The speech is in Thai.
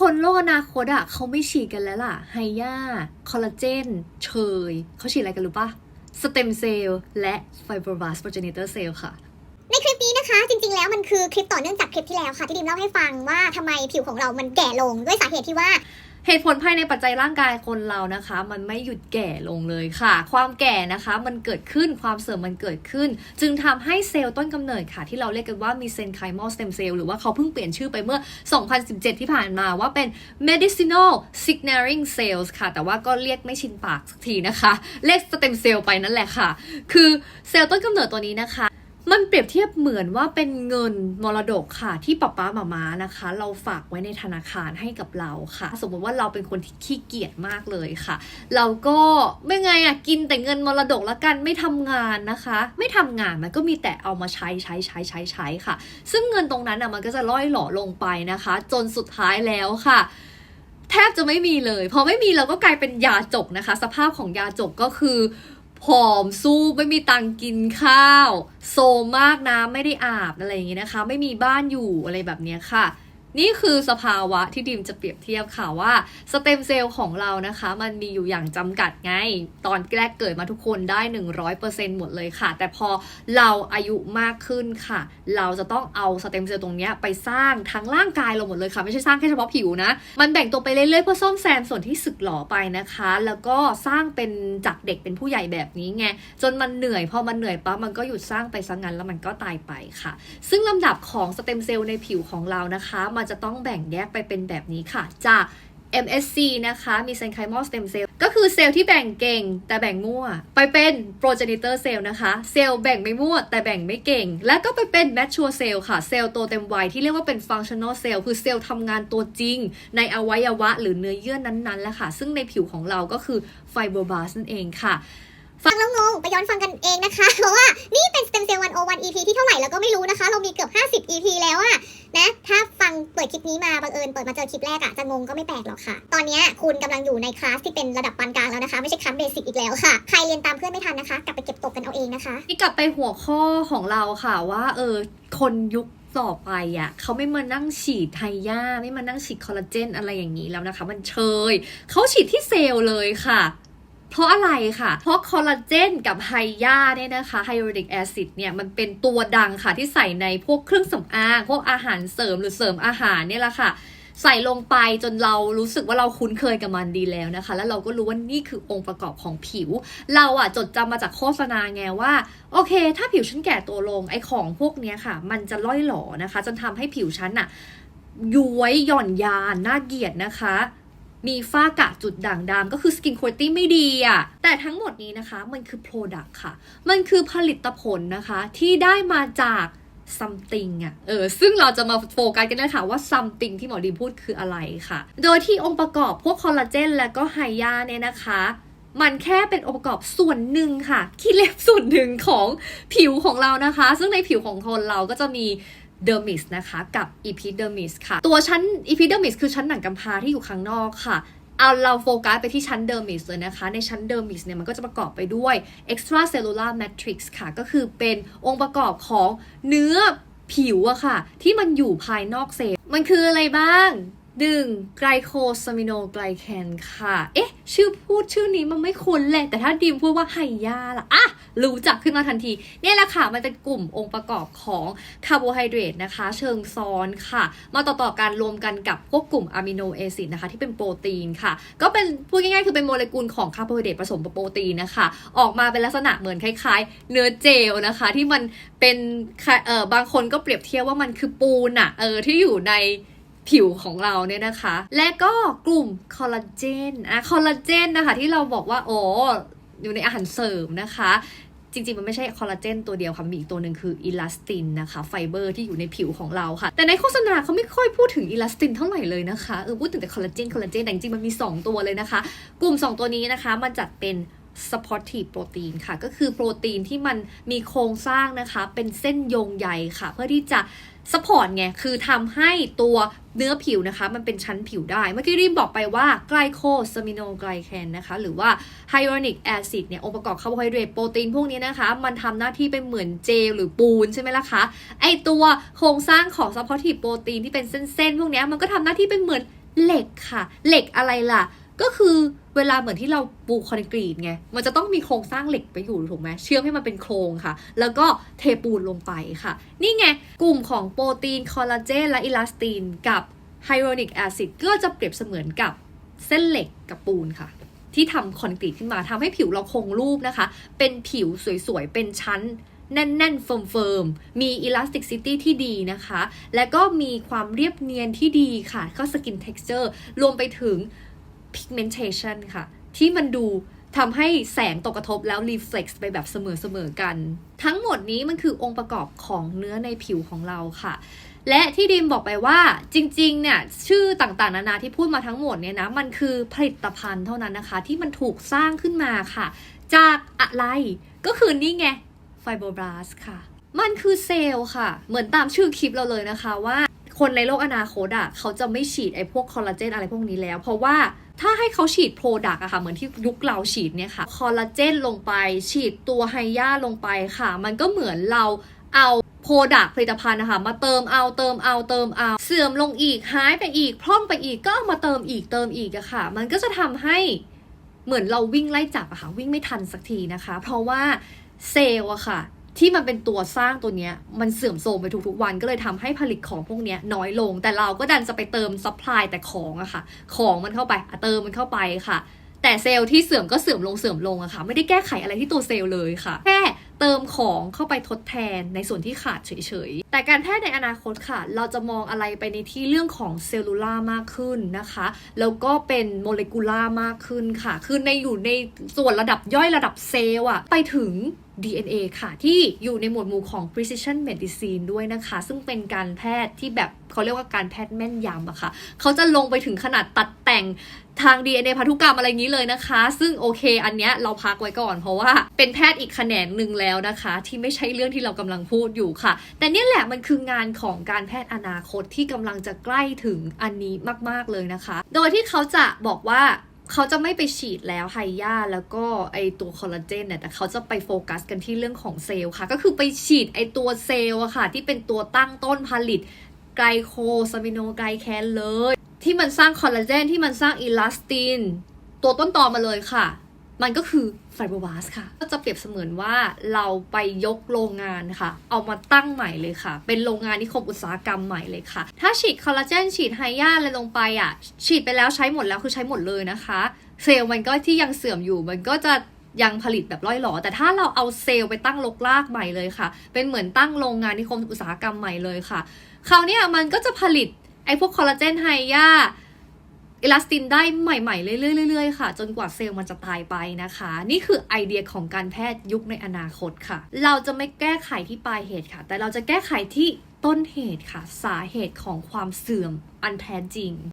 คนโลกอนาคตอะเขาไม่ฉีดกันแล้วล่ะ ไฮยาคอลลาเจน เชย เขาฉีดอะไรกันรู้ปะสเต็มเซลล์และไฟโบรบาสโปรเจเนเตอร์เซลล์ค่ะะจริงๆแล้วมันคือคลิปต่อเนื่องจากคลิปที่แล้วค่ะที่ดิมเล่าให้ฟังว่าทำไมผิวของเรามันแก่ลงด้วยสาเหตุที่ว่าเหตุผลภายในปัจจัยร่างกายคนเรานะคะ มันไม่หยุดแก่ลงเลยค่ะ ความแก่นะคะมันเกิดขึ้นความเสื่อมมันเกิดขึ้น จึงทำให้เซลล์ต้นกำเนิดค่ะ ที่เราเรียกกันว่ามีเซนไคมอลสเต็มเซลล์หรือว่าเขาเพิ่งเปลี่ยนชื่อไปเมื่อ 2017 ที่ผ่านมาว่าเป็น medicinal signaling cells ค่ะ แต่ว่าก็เรียกไม่ชินปากสักทีนะคะ เรียกสเต็มเซลล์ไปนั่นแหละค่ะ คือเซลล์ต้นกำเนิดตัวนี้นะคะ มันเปรียบเทียบเหมือนว่าเป็นเงินมรดกค่ะ ที่ป๊าป๊ามามานะคะ เราฝากไว้ในธนาคารให้กับเราค่ะ สมมติว่าเราเป็นคนที่ขี้เกียจมากเลยค่ะ เราก็ไม่ไงอะกินแต่เงินมรดกล้วกันไม่ทำงานนะคะ ไม่ทำงานมันก็มีแต่เอามาใช้ใช้ใช้ใช้ใช้ค่ะ ซึ่งเงินตรงนั้นอะมันก็จะล่อยหล่อลงไปนะคะ จนสุดท้ายแล้วค่ะแทบจะไม่มีเลย พอไม่มีเราก็กลายเป็นยาจกนะคะ สภาพของยาจกก็คือ ผอมสู้ไม่มีตังกินข้าว โซมมากน้ำไม่ได้อาบอะไรอย่างงี้นะคะ ไม่มีบ้านอยู่อะไรแบบเนี้ยค่ะ นี่คือสภาวะที่ดิมจะเปรียบเทียบค่ะว่าสเต็มเซลล์ของเรานะคะ มันมีอยู่อย่างจำกัดไง ตอนแรกเกิดมาทุกคนได้ 100%หมดเลยค่ะ แต่พอเราอายุมากขึ้นค่ะ เราจะต้องเอาสเต็มเซลล์ตรงนี้ไปสร้างทั้งร่างกายเราหมดเลยค่ะ ไม่ใช่สร้างแค่เฉพาะผิวนะ มันแบ่งตัวไปเรื่อยๆเพื่อซ่อมแซมส่วนที่สึกหรอไปนะคะ แล้วก็สร้างเป็นจากเด็กเป็นผู้ใหญ่แบบนี้ไงจนมันเหนื่อยพอมันเหนื่อยปั๊บมันก็หยุดสร้างไปซะงั้นแล้วมันก็ตายไปค่ะ ซึ่งลำดับของสเต็มเซลล์ในผิวของเรานะคะมันจะต้องแบ่งแยกไปเป็นแบบนี้ค่ะ จาก MSC นะคะ มี Mesenchymal Stem Cell ก็คือเซลล์ที่แบ่งเก่งแต่แบ่งมั่ว ไปเป็น Progenitor Cell นะคะ เซลล์แบ่งไม่มั่วแต่แบ่งไม่เก่ง และก็ไปเป็น Mature Cell ค่ะ เซลล์โตเต็มวัยที่เรียกว่าเป็น Functional Cell คือเซลล์ทำงานตัวจริง ในอวัยวะหรือเนื้อเยื่อนั้นๆแหละค่ะ ซึ่งในผิวของเราก็คือ Fibroblast นั่นเองค่ะ ฟังแล้วงงไปย้อนฟังกันเองนะคะ เพราะว่านี่เป็น Stem Cell 101 EP ที่เท่าไหร่แล้วก็ไม่รู้นะคะ เรามีเกือบ 50 EP แล้วอะนะ ถ้าฟังเปิดคลิปนี้มาบังเอิญเปิดมาเจอคลิปแรกอะจะงงก็ไม่แปลกหรอกค่ะ ตอนนี้คุณกำลังอยู่ในคลาสที่เป็นระดับปานกลางแล้วนะคะ ไม่ใช่คลาสเบสิกอีกแล้วค่ะ ใครเรียนตามเพื่อนไม่ทันนะคะ กลับไปเก็บตกกันเอาเองนะคะ นี่กลับไปหัวข้อของเราค่ะว่าเออคนยุคต่อไปอะเขาไม่มานั่งฉีดไทยาไม่มานั่งฉีดคอลลาเจนอะไรอย่างนี้แล้วนะคะ มันเชยเขาฉีดที่เซลล์เลยค่ะ เพราะอะไรค่ะ เพราะคอลลาเจนกับไฮยาเนี่ยนะคะไฮโดรดิกแอซิดเนี่ยมันเป็นตัวดังค่ะที่ใส่ในพวกเครื่องสำอาง พวกอาหารเสริมหรือเสริมอาหารเนี่ยแหละค่ะใส่ลงไปจนเรารู้สึกว่าเราคุ้นเคยกับมันดีแล้วนะคะ แล้วเราก็รู้ว่านี่คือองค์ประกอบของผิว เราอะจดจำมาจากโฆษณาไงว่า โอเค ถ้าผิวฉันแก่ตัวลงไอของพวกเนี้ยค่ะ มันจะล่อยหลอนะคะ จนทำให้ผิวฉันอะย้วยหย่อนยานน่าเกลียดนะคะ มีฝ้ากะจุดด่างดำก็คือสกินคุณภาพไม่ดีอะแต่ทั้งหมดนี้นะคะมันคือ Product ค่ะ มันคือผลิตผลนะคะที่ได้มาจาก something อะเออ ซึ่งเราจะมาโฟกัสกันนะคะว่า something ที่หมอดีพูดคืออะไรค่ะ โดยที่องค์ประกอบพวกคอลลาเจนและก็ไฮยาเนี่ยนะคะมันแค่เป็นองค์ประกอบส่วนหนึ่งค่ะขี้เล็บส่วนหนึ่งของผิวของเรานะคะ ซึ่งในผิวของคนเราก็จะมี เดอร์มิสนะคะกับอีพิเดอร์มิสค่ะ ตัวชั้นอีพิเดอร์มิสคือชั้นหนังกำพร้าที่อยู่ข้างนอกค่ะเอาเราโฟกัสไปที่ชั้นเดอร์มิสเลยนะคะ ในชั้นเดอร์มิสเนี่ยมันก็จะประกอบไปด้วย extracellular matrix ค่ะ ก็คือเป็นองค์ประกอบของเนื้อผิวอะค่ะ ที่มันอยู่ภายนอกเซลล์มันคืออะไรบ้าง หนึ่งไกลโคซามิโนไกลแคนค่ะ เอ๊ะ ชื่อพูดชื่อนี้มันไม่คุ้นเลย แต่ถ้าดีมพูดว่าไฮยาล่ะ อะ รู้จักขึ้นมาทันทีเนี่ยแหละค่ะ มันเป็นกลุ่มองค์ประกอบของคาร์โบไฮเดรตนะคะ เชิงซ้อนค่ะ มาต่อๆกันรวมกันกับพวกกลุ่มอะมิโนแอซิดนะคะ ที่เป็นโปรตีนค่ะ ก็เป็นพูดง่ายๆ คือเป็นโมเลกุลของคาร์โบไฮเดรตผสมกับโปรตีนนะคะ ออกมาเป็นลักษณะเหมือนคล้ายๆ เนื้อเจลนะคะ ที่มันเป็น เออบางคนก็เปรียบเทียบว่ามันคือปูนอะเออ ที่อยู่ใน ผิวของเราเนี่ยนะคะ และก็กลุ่มคอลลาเจนอะคอลลาเจนนะคะที่เราบอกว่าโอ้อยู่ในอาหารเสริมนะคะจริงๆ มันไม่ใช่คอลลาเจนตัวเดียวค่ะ มีอีกตัวหนึ่งคืออิลาสตินนะคะไฟเบอร์ที่อยู่ในผิวของเราค่ะ แต่ในโฆษณาเขาไม่ค่อยพูดถึงอิลาสตินเท่าไหร่เลยนะคะ เออพูดถึงแต่คอลลาเจนคอลลาเจนแต่จริงๆ มันมี 2 ตัวเลยนะคะ กลุ่ม 2 ตัวนี้นะคะ มันจัดเป็น supportive protein ค่ะ ก็คือโปรตีนที่มันมีโครงสร้างนะคะ เป็นเส้นโยงใยค่ะ เพื่อที่จะสปอร์ตไง คือทำให้ตัวเนื้อผิวนะคะ มันเป็นชั้นผิวได้ เมื่อกี้รีบบอกไปว่าไกลโคซามิโนไกลแคนนะคะ หรือว่าไฮโ r นิกแอซิดเนี่ย องค์ประกอบคาร์โบไฮเดรตโปรตีนพวกนี้นะคะ มันทำหน้าที่เป็นเหมือนเจลหรือปูนใช่ไหมล่ะคะ ไอตัวโครงสร้างของซัพพอร์ต e โปรตีนที่เป็นเส้นๆ พวกนี้มันก็ทำหน้าที่เป็นเหมือนเหล็กค่ะ เหล็กอะไรล่ะ ก็คือ เวลาเหมือนที่เราปูคอนกรีตไง มันจะต้องมีโครงสร้างเหล็กไปอยู่ถูกไหมเชื่อมให้มันเป็นโครงค่ะ แล้วก็เทปูนลงไปค่ะ นี่ไง กลุ่มของโปรตีนคอลลาเจนและอิลาสตินกับไฮโดรนิกแอซิดก็จะเปรียบเสมือนกับเส้นเหล็กกับปูนค่ะ ที่ทำคอนกรีตขึ้นมาทำให้ผิวเราคงรูปนะคะ เป็นผิวสวยๆ เป็นชั้นแน่นๆเฟิร์มๆ มี elasticity ที่ดีนะคะ และก็มีความเรียบเนียนที่ดีค่ะ ก็ skin texture รวมไปถึง pigmentation ค่ะ ที่มันดูทำให้แสงตกกระทบแล้ว reflex ไปแบบเสมอๆกัน ทั้งหมดนี้มันคือองค์ประกอบของเนื้อในผิวของเราค่ะ และที่ดิมบอกไปว่าจริงๆเนี่ยชื่อต่างๆ นานาที่พูดมาทั้งหมดเนี่ยนะ มันคือผลิตภัณฑ์เท่านั้นนะคะ ที่มันถูกสร้างขึ้นมาค่ะ จากอะไรก็คือนี่ไงไฟโบบลาสค่ะ มันคือเซลล์ค่ะ เหมือนตามชื่อคลิปเราเลยนะคะว่า คนในโลกอนาคตอะเขาจะไม่ฉีดไอ้พวกคอลลาเจนอะไรพวกนี้แล้ว เพราะว่าถ้าให้เขาฉีดโปรดักอะค่ะ เหมือนที่ยุคเราฉีดเนี่ยค่ะ คอลลาเจนลงไป ฉีดตัวไฮยาลงไปค่ะ มันก็เหมือนเราเอาโปรดักผลิตภัณฑ์นะคะ มาเติมเอาเติมเอาเติมเอา เสื่อมลงอีกหายไปอีก พร่องไปอีกก็เอามาเติมอีกเติมอีกอะค่ะ มันก็จะทำให้เหมือนเราวิ่งไล่จับอะค่ะ วิ่งไม่ทันสักทีนะคะ เพราะว่าเซลล์อะค่ะ ที่มันเป็นตัวสร้างตัวเนี้ยมันเสื่อมโทรมไปทุกๆวันก็เลยทำให้ผลิตของพวกเนี้ยน้อยลง แต่เราก็ดันจะไปเติมซัพพลายแต่ของอะค่ะ ของมันเข้าไปเติมมันเข้าไปค่ะ แต่เซลล์ที่เสื่อมก็เสื่อมลงเสื่อมลงอะค่ะ ไม่ได้แก้ไขอะไรที่ตัวเซลล์เลยค่ะ แค่เติมของเข้าไปทดแทนในส่วนที่ขาดเฉยๆ แต่การแพทย์ในอนาคตค่ะ เราจะมองอะไรไปในที่เรื่องของเซลลูล่ามากขึ้นนะคะ แล้วก็เป็นโมเลกุล่ามากขึ้นค่ะ คือในอยู่ในส่วนระดับย่อยระดับเซลล์อะไปถึง DNA ค่ะ ที่อยู่ในหมวดหมู่ของ precision medicine ด้วยนะคะ ซึ่งเป็นการแพทย์ที่แบบเขาเรียกว่าการแพทย์แม่นยำอะค่ะ เขาจะลงไปถึงขนาดตัดแต่งทาง DNA พันธุกรรมอะไรงนี้เลยนะคะ ซึ่งโอเค อันเนี้ยเราพักไว้ก่อน เพราะว่าเป็นแพทย์อีกแขนงหนึ่งแล้วนะคะ ที่ไม่ใช่เรื่องที่เรากำลังพูดอยู่ค่ะ แต่เนี่ยแหละมันคืองานของการแพทย์อนาคตที่กำลังจะใกล้ถึงอันนี้มาก ๆเลยนะคะ โดยที่เขาจะบอกว่า เขาจะไม่ไปฉีดแล้วไฮยาแล้วก็ไอตัวคอลลาเจนเนี่ยแต่เขาจะไปโฟกัสกันที่เรื่องของเซลล์ค่ะ ก็คือไปฉีดไอตัวเซลล์อะค่ะ ที่เป็นตัวตั้งต้นผลิตไกลโคซามิโนไกลแคนเลย ที่มันสร้างคอลลาเจนที่มันสร้างอิลาสติน ตัวต้นตอมาเลยค่ะ มันก็คือไฟโบอร์บาสค่ะ ก็จะเปรียบเสมือนว่าเราไปยกโรงงานค่ะ เอามาตั้งใหม่เลยค่ะ เป็นโรงงานนิคมอุตสาหกรรมใหม่เลยค่ะ ถ้าฉีดคอลลาเจนฉีดไฮยาอะไรลงไปอะ ฉีดไปแล้วใช้หมดแล้วคือใช้หมดเลยนะคะ เซลล์มันก็ที่ยังเสื่อมอยู่มันก็จะยังผลิตแบบร่อยหรอแต่ถ้าเราเอาเซลล์ไปตั้งลกลากใหม่เลยค่ะ เป็นเหมือนตั้งโรงงานนิคมอุตสาหกรรมใหม่เลยค่ะ คราวนี้มันก็จะผลิตไอ้พวกคอลลาเจนไฮยา อิลาสตินได้ใหม่ๆ เรื่อยๆๆค่ะ จนกว่าเซลล์มันจะตายไปนะคะ นี่คือไอเดียของการแพทย์ยุคในอนาคตค่ะ เราจะไม่แก้ไขที่ปลายเหตุค่ะ แต่เราจะแก้ไขที่ต้นเหตุค่ะ สาเหตุของความเสื่อมอันแท้จริง